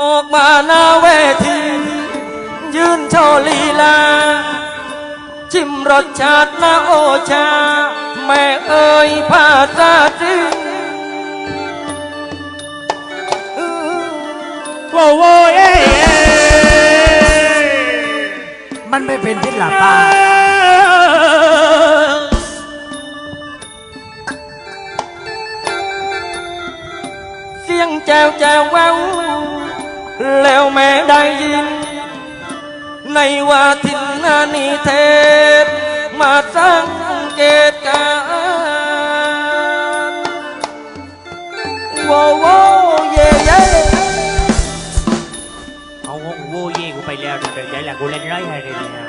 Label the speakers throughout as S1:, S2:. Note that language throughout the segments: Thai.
S1: ออกมาหน้าเวที ยืนโชว์ลีลา ชิมรสชาตินาโอชา แม่เอ่ยภาษาจีน
S2: โว้โว้เอ้ยเอ้ย
S3: มันไม่เป็นทิศหลับป้า
S1: เสียงแจวแจวแวว แล้วแม่ได้ยิน ในว่าทินนานีเทพมาสังเกตการณ์โว้โว้เย่เย่
S2: เอาโว้โว้เย่กูไปแล้วเดี๋ยวใหญ่ละกูเล่นไรให้เลยเนี่ย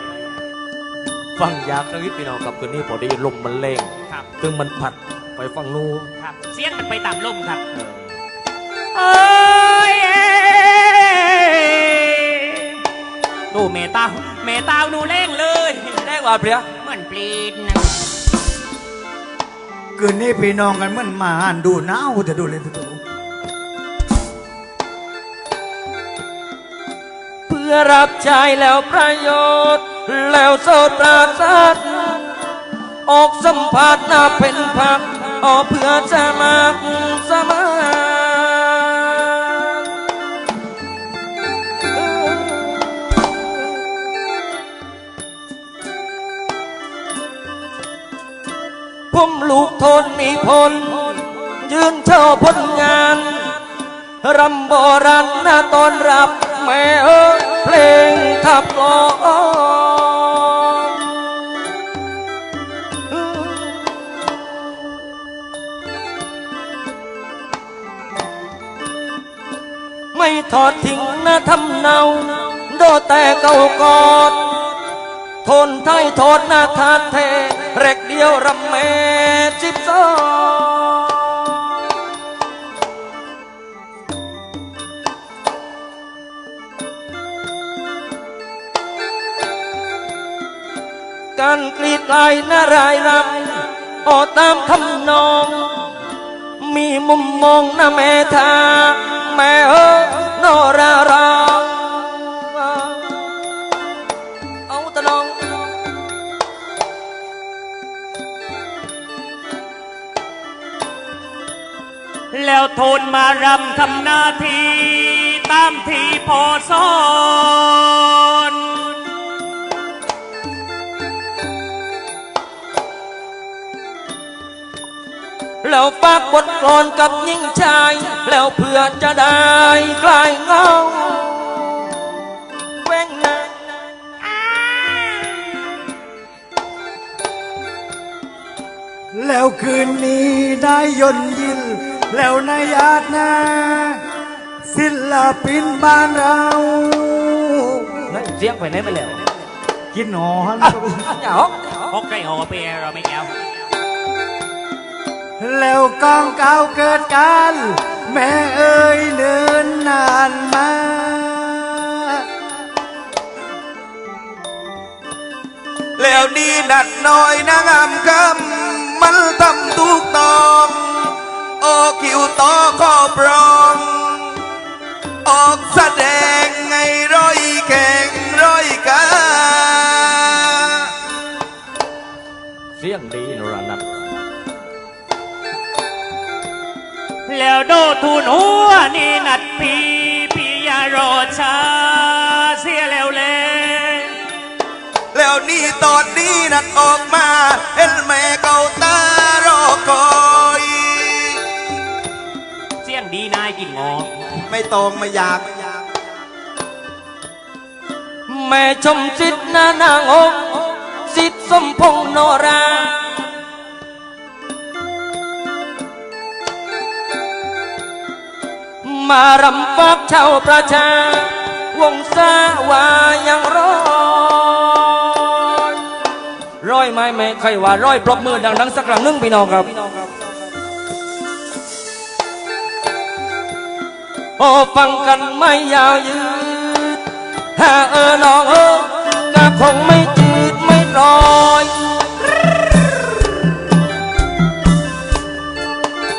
S1: ฟังยากนะพี่น้องครับคืนนี้พอดีลมมันเล่ง
S2: ครับ
S1: ซึ่งมันผัดไปฟังนู้น
S2: ครับ เสียงมันไปตามลมครับ
S1: เออ
S2: โอ้ยเอ้ย ดูเมตาเมตาหนูเล่งเลย
S1: แรกว่าเพลีย
S2: เหมือนปลีดนะ
S3: คืนนี้พี่น้องกันเหมันมาอ่านดูหนาวจะดูเลยทุกคน
S1: เพื่อรับใช้แล้วประโยชน์ แล้วโสดปราศาสตร์ออกสัมผัสหน้าเป็นพักออกเพื่อสมัครสมาน ผมลูกทนมีพล ยืนเช่าผลงานรำโบราณนาตอนรับแม่เอ้เพลงขับลอนไม่ทอดทิ้งนะทำเนาโดแต่เก่ากอด ทนไทยโทษนาทาเท เรกเดียวรำแม่สิบสองการกรีดลายนารายรำออตามทำนอง มีมุมมองนะแม่ทาแม่เออนอรารา
S2: แล้วโทนมารำทำหน้าที่ตามที่พอสอน
S1: แล้วฝากบทกลอนกับยิ่งชาย แล้วเพื่อจะได้คลายเหงาแว้งนาง
S3: แล้วคืนนี้ได้ยนต์ยิน แล้วนายอาดนาศิลปินบ้านเรา
S1: เฮ้ยเสียงไปไหนมาแล้ว
S3: กินหอน
S1: อย่าฮอก
S2: พกใจหอเปียเราไม่แก้ว
S3: แล้วกองเก่าเกิดการ แม่เอ้ยเดินนานมา
S4: แล้วนี่นัดน้อยนางงามคำมันทำทุกตอง ออกคิวต่อขอบรอง ออกแสดงไงร้อยแข่งร้อยกา
S1: เสียงดีนรนัท
S2: แล้วโดทูนหัวนี่นัดพีพี่ยารอชาเสียแล้วเลย
S4: แล้วนี่ตอนนี้นัดออกมา เห็นแม่เก่าตารอคอย
S2: กินงอ
S4: ไม่ตรงไม่อยาก
S1: แม่ชมสิทธิ์นานางองค์สิทธิ์สมพงษ์โนรา มารำฟักชาวประชา วงศาวายังร้อยร้อยไหมแม่ใครว่าร้อยปรบมือดังๆสักครั้งหนึงพี่น้องครับ โอ้ฟังกันไม่ยาวยืดถ้าเออน้องเออก็คงไม่จืดไม่รอย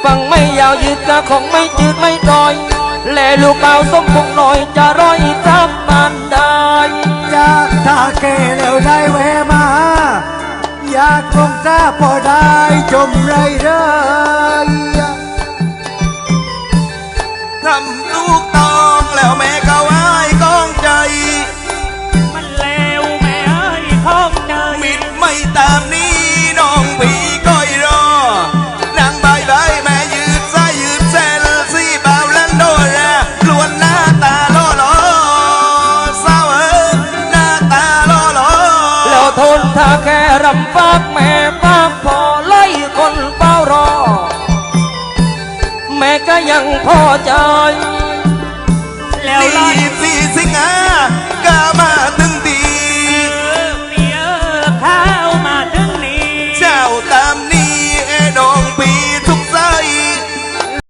S1: ฟังไม่ยาวยืดก็คงไม่จืดไม่รอย และลูกเก่าสมบุกหน่อยจะร้อยทับมันได้
S3: จากทาแก่แล้วได้แวมา อยากลงซาพอได้ชมไรเรย
S4: ทำลูกตองแล้วแม่ก็ไอ้กองใจ
S2: มันเลวแม่เอ้ยของเนย
S4: มิดไม่ตามนี้น้องพี่ก้อยรอนางใบใบแม่ยืดซ้ายยืดเซลซี่บ่าวลันโดราลวนหน้าตาล่อหล่อสาวเอ๋ยหน้าตาล่อหล่อ
S1: แล้วทนถ้าแค่รำฟากแม่ พอใจ